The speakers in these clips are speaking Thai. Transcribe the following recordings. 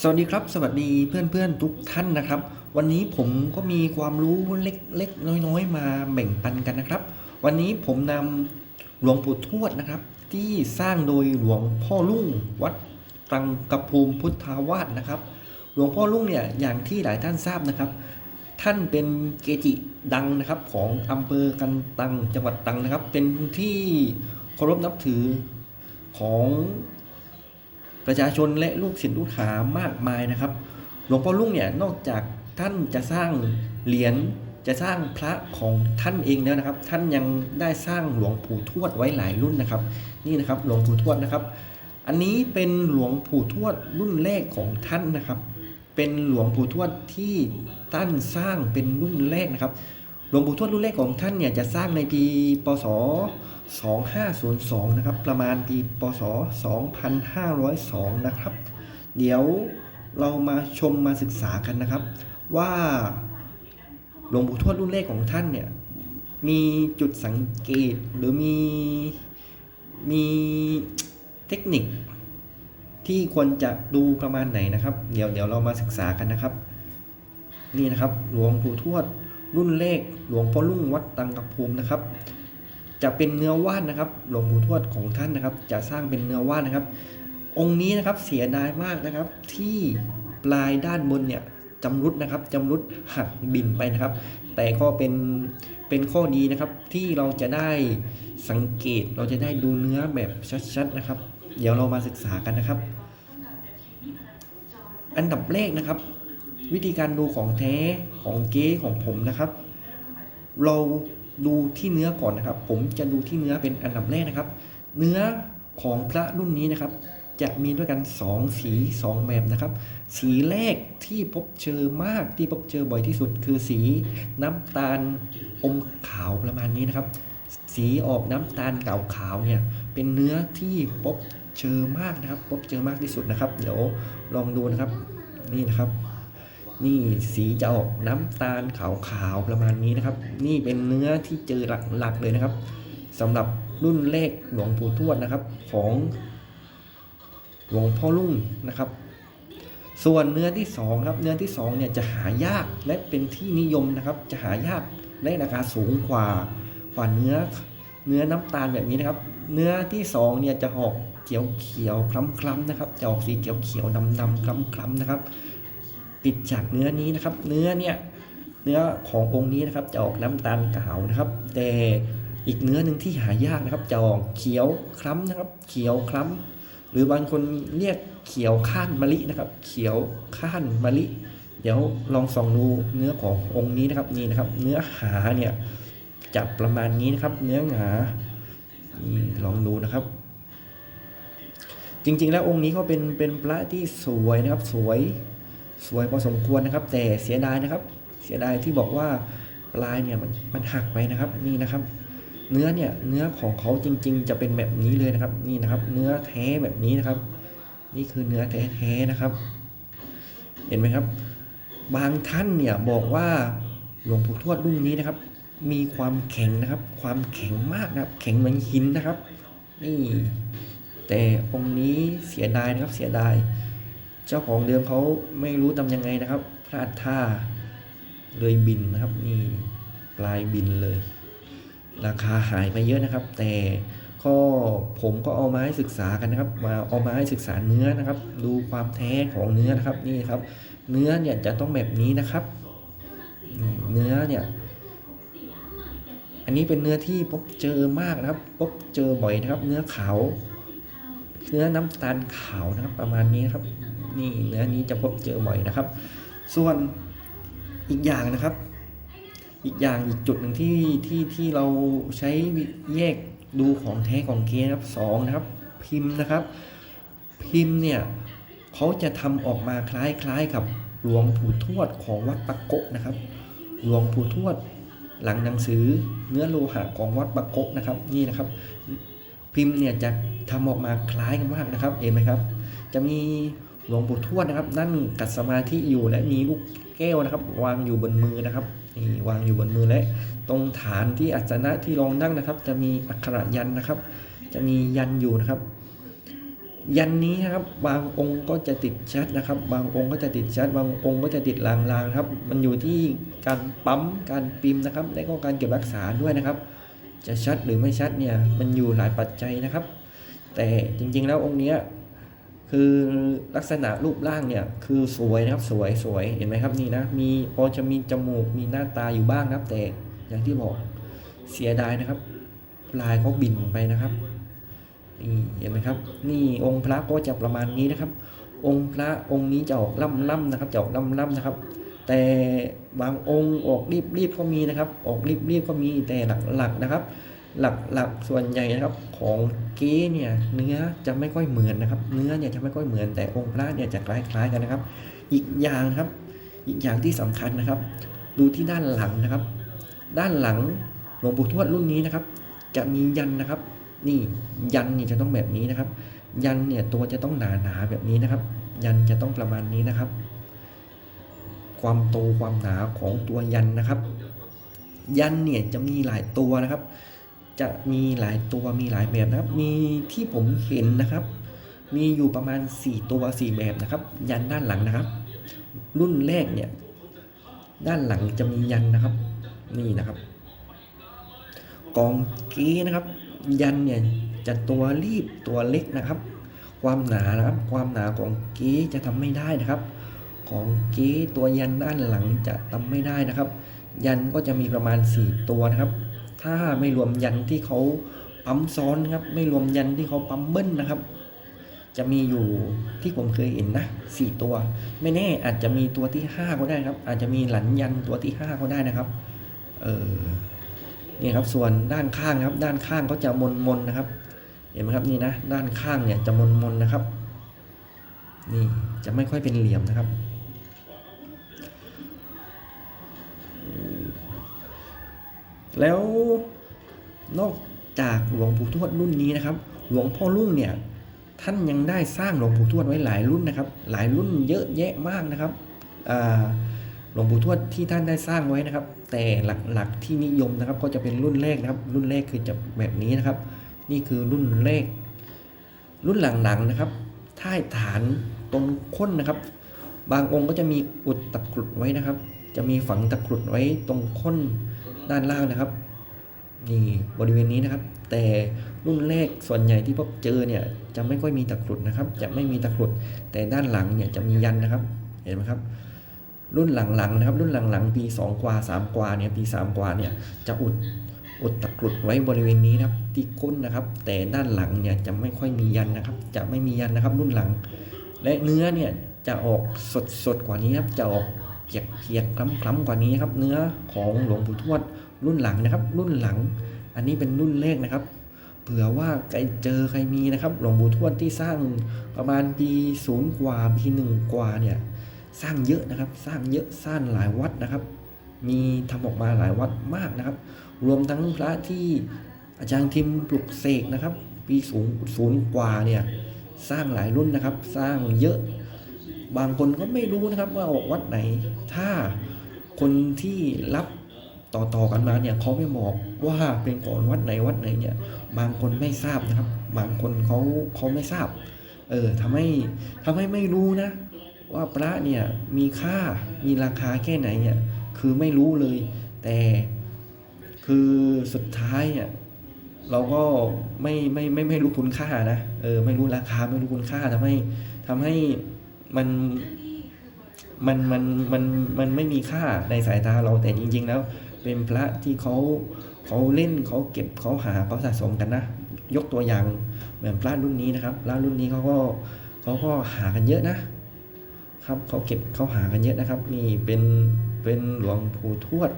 สวัสดีครับ สวัสดีเพื่อนๆทุกท่านนะครับ วันนี้ผมก็มีความรู้เล็กๆน้อยๆ มาแบ่งปันกันนะครับ วันนี้ผมนำหลวงปู่ทวดนะครับ ที่สร้างโดยหลวงพ่อลุ่งวัดตรังกระภูมิพุทธาวาสนะครับ หลวงพ่อลุ่งเนี่ยอย่างที่หลายท่านทราบนะครับ ท่านเป็นเกจิดังนะครับของอำเภอกันตังจังหวัดตรังนะครับ เป็นที่เคารพนับถือของ ประชาชนและลูกศิษย์ลูกหามากมายนะครับ หลวงพ่อลุ่งเนี่ยนอกจากท่านจะสร้างเหรียญจะสร้างพระของท่านเองแล้วนะครับ ท่านยังได้สร้างหลวงปู่ทวดไว้หลายรุ่นนะครับ นี่นะครับหลวงปู่ทวดนะครับ อันนี้เป็นหลวงปู่ทวดรุ่นแรกของท่านนะครับ เป็นหลวงปู่ทวดที่ท่านสร้างเป็นรุ่นแรกนะครับ หลวงปู่ทวดรุ่นแรกของท่านเนี่ยจะสร้างในปีพศ 2502 นะครับ ประมาณปีพศ2502 นะครับ เดี๋ยวเรามาชมมาศึกษากันนะครับ ว่าหลวงปู่ทวดรุ่นแรกของท่านเนี่ย มีจุดสังเกตหรือมีมีเทคนิค ที่ควรจะดูประมาณไหนนะครับ เดี๋ยวเดี๋ยวเรามาศึกษากันนะครับ นี่นะครับหลวงปู่ทวดรุ่นเลขหลวงพ่อลุ่งวัดตังกระภูมินะครับ จะเป็นเนื้อว่านนะครับ หลวงปู่ทวดของท่านนะครับ จะสร้างเป็นเนื้อว่านนะครับ องค์นี้นะครับเสียดายมากนะครับ ที่ปลายด้านบนเนี่ยจำรุดนะครับจำรุดหักบินไปนะครับ แต่ก็เป็นเป็นข้อดีนะครับที่เราจะได้สังเกตเราจะได้ดูเนื้อแบบชัดๆนะครับ เดี๋ยวเรามาศึกษากันนะครับ อันดับแรกนะครับ วิธีการดูของแท้ของเก๊ของผมนะครับ เรา ดูที่เนื้อก่อนนะครับ ผมจะดูที่เนื้อเป็นอันดับแรกนะครับ เนื้อของพระรุ่นนี้นะครับ จะมีด้วยกัน 2 สี 2 แบบนะครับ สีแรกที่พบเจอมากที่พบเจอบ่อยที่สุด คือสีน้ำตาลอมขาวประมาณนี้นะครับ สีออกน้ำตาลเก่าขาวเนี่ยเป็นเนื้อที่พบเจอมากนะครับ พบเจอมากที่สุดนะครับ เดี๋ยวลองดูนะครับนี่นะครับ นี่สีจะออกน้ำตาลขาวๆประมาณนี้นะครับ นี่เป็นเนื้อที่เจอหลักๆเลยนะครับสำหรับรุ่นเลขหลวงปู่ทวดนะครับ ของหลวงพ่อลุ่งนะครับ ส่วนเนื้อที่สองครับเนื้อที่สองเนี่ยจะหายากและเป็นที่นิยมนะครับ จะหายากได้ราคาสูงกว่ากว่าเนื้อเนื้อน้ำตาลแบบนี้นะครับ เนื้อที่สองเนี่ยจะออกเขียวเขียวคล้ำๆนะครับจะออกสีเขียวเขียวๆดำๆคล้ำๆนะครับ ปิดจากเนื้อนี้นะครับ เนื้อเนี่ยเนื้อขององค์นี้นะครับจะออกน้ำตาลขาวนะครับ แต่อีกเนื้อหนึ่งที่หายากนะครับจะออกเขียวคล้ำนะครับ เขียวคล้ำหรือบางคนเรียกเขียวข้านมะลินะครับ เขียวข้านมะลิ เดี๋ยวลองส่องดูเนื้อขององค์นี้นะครับนี่นะครับ เนื้อหาเนี่ยจะประมาณนี้นะครับ เนื้อหานี่ลองดูนะครับ จริงๆ แล้วองค์นี้เขาเป็นเป็นพระที่สวยนะครับสวย สวยพอสมควรนะครับ แต่เสียดายนะครับ เสียดายที่บอกว่าปลายเนี่ยมันมันหักไปนะครับนี่นะครับ เนื้อเนี่ยเนื้อของเขาจริง ๆ จะเป็นแบบนี้เลยนะครับ นี่นะครับ เนื้อแท้แบบนี้นะครับ นี่คือเนื้อแท้ๆนะครับ เห็นไหมครับ บางท่านเนี่ยบอกว่าหลวงปู่ทวดรุ่นนี้นะครับ มีความแข็งนะครับ ความแข็งมากนะครับ แข็งเหมือนหินนะครับ นี่ แต่องค์นี้เสียดายนะครับเสียดาย เจ้าของเดิมเขาไม่รู้ทำยังไงนะครับ พลาดท่าเลยบินนะครับ นี่ปลายบินเลย ราคาหายไปเยอะนะครับ แต่ก็ผมก็เอามาให้ศึกษากันนะครับ มาเอามาให้ศึกษาเนื้อนะครับ ดูความแท้ของเนื้อนะครับนี่ครับ เนื้อเนี่ยจะต้องแบบนี้นะครับเนื้อเนี่ย อันนี้เป็นเนื้อที่พบเจอมากนะครับ พบเจอบ่อยนะครับ เนื้อขาว เนื้อน้ำตาลขาวนะครับ ประมาณนี้ครับ นี่เนื้อนี้จะพบเจอบ่อยนะครับ ส่วนอีกอย่างนะครับ อีกอย่างอีกจุดหนึ่งที่ที่ที่เราใช้แยกดูของแท้ของเก๊นะครับสองนะครับ พิมพ์นะครับ พิมพ์เนี่ยเขาจะทำออกมาคล้ายๆกับหลวงปู่ทวดของวัดปะโกะนะครับ หลวงปู่ทวดหลังหนังสือเนื้อโลหะของวัดปะโกะนะครับ นี่นะครับ พิมพ์เนี่ยจะทำออกมาคล้ายกันมากนะครับ เห็นไหมครับ จะมี หลวงปู่ทวดนะครับ นั่งกัดสมาธิอยู่และมีลูกแก้วนะครับ วางอยู่บนมือนะครับนี่วางอยู่บนมือและ ตรงฐานที่อัสนะที่รองนั่งนะครับ จะมีอักขระยันนะครับ จะมียันอยู่นะครับ ยันนี้นะครับ บางองค์ก็จะติดชัดนะครับ บางองค์ก็จะติดชัด บางองค์ก็จะติดลางๆครับ มันอยู่ที่การปั๊มการพิมนะครับ และก็การเก็บรักษาด้วยนะครับ จะชัดหรือไม่ชัดเนี่ยมันอยู่หลายปัจจัยนะครับ แต่จริงๆแล้วองค์เนี้ย คือลักษณะรูปร่างเนี่ยคือสวยนะครับสวยสวยเห็นไหมครับนี่นะมีพอจะมีจมูกมีหน้าตาอยู่บ้างครับแต่อย่างที่บอกเสียดายนะครับ ลายเขาบินไปนะครับนี่เห็นไหมครับ นี่องค์พระก็จะประมาณนี้นะครับ องค์พระองค์นี้จะออกล่ำล่ำนะครับจะออกล่ำล่ำนะครับ แต่บางองค์ออกรีบรีบๆก็มีนะครับ ออกรีบรีบๆก็มีแต่หลักหลักๆนะครับ หลักหลักส่วนใหญ่นะครับของเก๊เนี่ยเนื้อจะไม่ค่อยเหมือนนะครับ เนื้อเนี่ยจะไม่ค่อยเหมือนแต่องค์พระเนี่ยจะคล้ายๆกันนะครับ อีกอย่างครับ อีกอย่างที่สำคัญนะครับ ดูที่ด้านหลังนะครับ ด้านหลังหลวงปู่ทวดรุ่นนี้นะครับ จะมียันนะครับ นี่ยันเนี่ยจะต้องแบบนี้นะครับ ยันเนี่ยตัวจะต้องหนาๆแบบนี้นะครับ ยันจะต้องประมาณนี้นะครับ ความโตความหนาของตัวยันนะครับ ยันเนี่ยจะมีหลายตัวนะครับ จะมีหลายตัวมีหลายแบบนะครับ มีที่ผมเห็นนะครับ มีอยู่ประมาณ 4 ตัว 4 แบบนะครับ ยันด้านหลังนะครับ รุ่นแรกเนี่ย ด้านหลังจะมียันนะครับ นี่นะครับ กองเก้นะครับ ยันเนี่ยจะตัวรีบตัวเล็กนะครับ ความหนานะครับ ความหนาของเก้จะทำไม่ได้นะครับ ของเก้ตัวยันด้านหลังจะทำไม่ได้นะครับ ยันก็จะมีประมาณ 4 ตัวนะครับ ถ้าไม่รวมยันที่เขาปั๊มซ้อนครับ ไม่รวมยันที่เขาปั๊มเบิ้ลนะครับ จะมีอยู่ที่ผมเคยเห็นนะสี่ตัว ไม่แน่อาจจะมีตัวที่ห้าก็ได้ครับ อาจจะมีหลันยันตัวที่ห้าก็ได้นะครับ เออนี่ครับส่วนด้านข้างครับ ด้านข้างก็จะมนมนๆนะครับ เห็นไหมครับนี่นะด้านข้างเนี่ยจะมนมนๆนะครับ นี่จะไม่ค่อยเป็นเหลี่ยมนะครับ แล้วนอกจากหลวงปู่ทวดรุ่นนี้นะครับ หลวงพ่อรุ่งเนี่ยท่านยังได้สร้างหลวงปู่ทวดไว้หลายรุ่นนะครับ หลายรุ่นเยอะแยะมากนะครับหลวงปู่ทวดที่ท่านได้สร้างไว้นะครับ แต่หลักๆที่นิยมนะครับ ก็จะเป็นรุ่นแรกนะครับ รุ่นแรกคือจะแบบนี้นะครับ นี่คือรุ่นแรก รุ่นหลังๆนะครับท้ายฐานตรงค้นนะครับ บางองค์ก็จะมีอุดตะกรุดไว้นะครับ จะมีฝังตะกรุดไว้ตรงค้น ด้านล่างนะครับ นี่บริเวณนี้นะครับ แต่รุ่นแรกส่วนใหญ่ที่พบเจอเนี่ยจะไม่ค่อยมีตะกรุดนะครับ จะไม่มีตะกรุด แต่ด้านหลังเนี่ยจะมียันนะครับ เห็นไหมครับ รุ่นหลังๆนะครับ รุ่นหลังๆ ปี 2 กว่า 3 กว่าเนี่ยปี 3 กว่าเนี่ยจะอุดอุดตะกรุดไว้บริเวณนี้นะครับที่ก้นนะครับ แต่ด้านหลังเนี่ยจะไม่ค่อยมียันนะครับ จะไม่มียันนะครับ รุ่นหลัง และเนื้อเนี่ยจะออกสดสดๆกว่านี้ครับจะออก เปียกเปียกๆคล้ำคล้ำๆกว่านี้ครับ เนื้อของหลวงปู่ทวดรุ่นหลังนะครับ รุ่นหลัง อันนี้เป็นรุ่นแรกนะครับ เผื่อว่าใครเจอใครมีนะครับ หลวงปู่ทวดที่สร้างประมาณปีศูนย์กว่าปีหนึ่งกว่าเนี่ยสร้างเยอะนะครับ สร้างเยอะสร้างหลายวัดนะครับ มีทำออกมาหลายวัดมากนะครับ รวมทั้งพระที่อาจารย์ทิมปลุกเสกนะครับ ปีศูนย์ศูนย์กว่าเนี่ยสร้างหลายรุ่นนะครับ สร้างเยอะ บางคนก็ไม่รู้นะครับว่าออกวัดไหน ถ้าคนที่รับต่อๆกันมาเนี่ยเขาไม่บอกว่าเป็นของวัดไหนวัดไหนเนี่ย บางคนไม่ทราบนะครับ บางคนเขาเขาไม่ทราบ เออทำให้ทำให้ไม่รู้นะ ว่าพระเนี่ยมีค่ามีราคาแค่ไหนเนี่ย คือไม่รู้เลย แต่คือสุดท้ายเนี่ยเราก็ไม่ไม่ไม่ไม่รู้คุณค่านะเออไม่รู้ราคาไม่รู้คุณค่าทำให้ทำให้ มันมันมันมันมันไม่มีค่าในสายตาเราแต่จริง ๆ แล้ว เป็นพระที่เขาเขาเล่นเขาเก็บเขาหาเขาสะสมกันนะยกตัวอย่างเหมือนพระรุ่นนี้นะครับพระรุ่นนี้เขาก็เขาก็หากันเยอะนะ ครับเขาเก็บเขาหากันเยอะนะครับ นี่เป็นเป็นหลวงปู่ทวด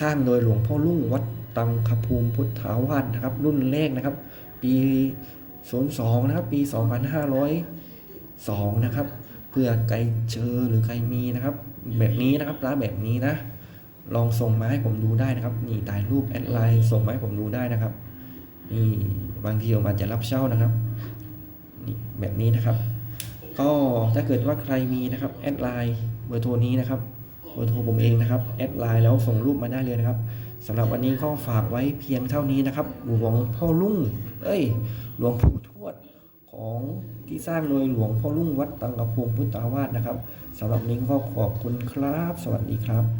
สร้างโดยหลวงพ่อลุ่งวัดตังคภูมิพุทธาวาสนะครับ รุ่นแรกนะครับ ปี 02 นะครับ ปี 2502นะครับเพื่อใครเจอหรือใครมีนะครับ แบบนี้นะครับร้านแบบนี้นะ ลองส่งมาให้ผมดูได้นะครับ นี่ถ่ายรูปแอดไลน์ส่งมาให้ผมดูได้นะครับนี่บางทีผมอาจจะรับเช่านะครับนี่แบบนี้นะครับ ก็ถ้าเกิดว่าใครมีนะครับแอดไลน์เบอร์โทรนี้นะครับเบอร์โทรผมเองนะครับแอดไลน์แล้วส่งรูปมาได้เลยนะครับสำหรับวันนี้ก็ฝากไว้เพียงเท่านี้นะครับหลวงพ่อลุ่ง เอ้ย หลวงปู่ ของที่สร้างโดยหลวงพ่อรุ่งวัดตังกระพงพุทธาวาสนะครับสำหรับนี้ก็ขอบคุณครับ สวัสดีครับ